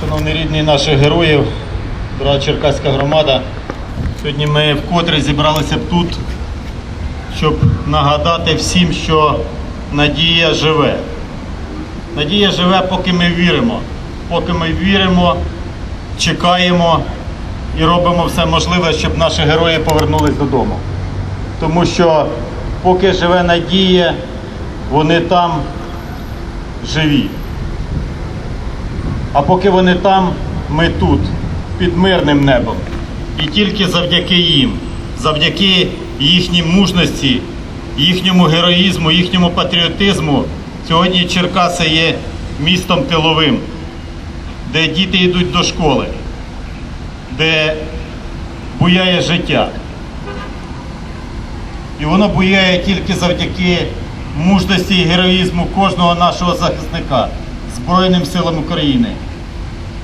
Шановні рідні наших героїв, дорога Черкаська громада, сьогодні ми вкотре зібралися тут, щоб нагадати всім, що надія живе. Надія живе, поки ми віримо. Поки ми віримо, чекаємо і робимо все можливе, щоб наші герої повернулись додому. Тому що поки живе надія, вони там живі. А поки вони там, ми тут, під мирним небом. І тільки завдяки їм, завдяки їхній мужності, їхньому героїзму, їхньому патріотизму, сьогодні Черкаси є містом тиловим, де діти йдуть до школи, де буяє життя. І воно буяє тільки завдяки мужності і героїзму кожного нашого захисника Збройним силам України,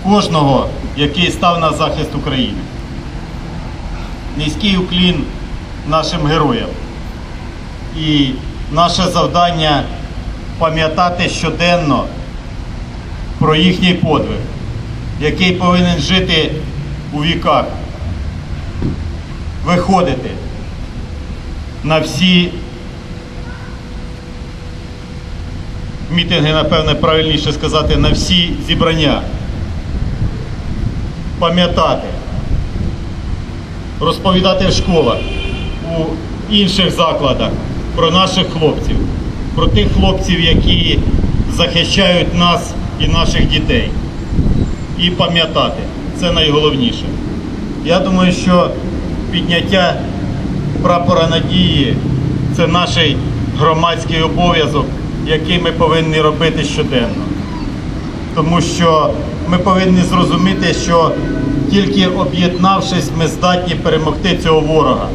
кожного, який став на захист України. Низький уклін нашим героям. І наше завдання пам'ятати щоденно про їхній подвиг, який повинен жити у віках, виходити на всі мітинги, напевне, правильніше сказати, на всі зібрання. Пам'ятати, розповідати в школах, у інших закладах про наших хлопців, про тих хлопців, які захищають нас і наших дітей. І пам'ятати. Це найголовніше. Я думаю, що підняття прапора надії це наш громадський обов'язок, який ми повинні робити щоденно. Тому що ми повинні зрозуміти, що тільки об'єднавшись, ми здатні перемогти цього ворога.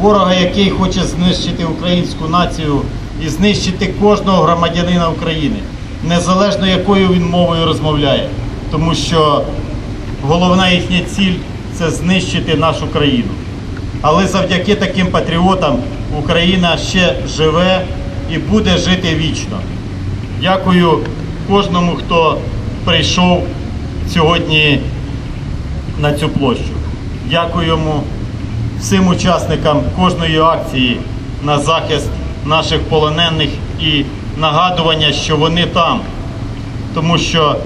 Ворога, який хоче знищити українську націю і знищити кожного громадянина України, незалежно якою він мовою розмовляє. Тому що головна їхня ціль це знищити нашу країну. Але завдяки таким патріотам Україна ще живе і буде жити вічно. Дякую кожному, хто прийшов сьогодні на цю площу. Дякуємо всім учасникам кожної акції на захист наших полонених і нагадування, що вони там. Тому що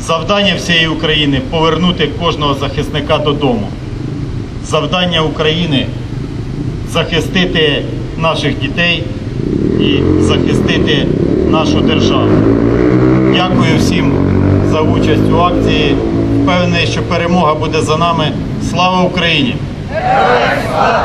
завдання всієї України повернути кожного захисника додому. Завдання України захистити наших дітей і захистити нашу державу. Дякую всім за участь у акції. Впевнений, що перемога буде за нами. Слава Україні! Героям слава!